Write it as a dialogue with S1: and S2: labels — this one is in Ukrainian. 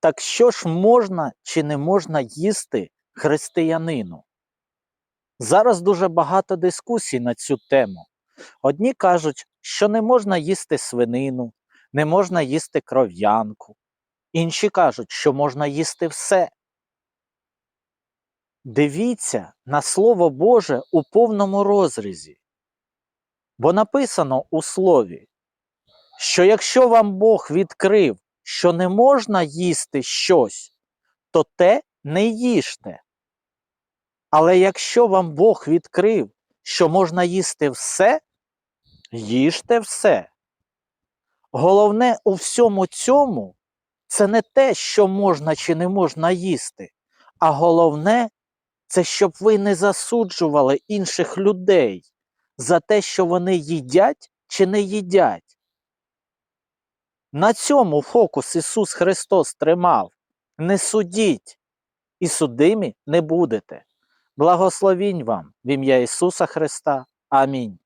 S1: Так що ж можна чи не можна їсти християнину? Зараз дуже багато дискусій на цю тему. Одні кажуть, що не можна їсти свинину, не можна їсти кров'янку. Інші кажуть, що можна їсти все. Дивіться на Слово Боже у повному розрізі. Бо написано у слові, що якщо вам Бог відкрив, що не можна їсти щось, то те не їжте. Але якщо вам Бог відкрив, що можна їсти все, їжте все. Головне у всьому цьому це не те, що можна чи не можна їсти, а головне це щоб ви не засуджували інших людей за те, що вони їдять чи не їдять. На цьому фокус Ісус Христос тримав. Не судіть, і судимі не будете. Благословінь вам в ім'я Ісуса Христа. Амінь.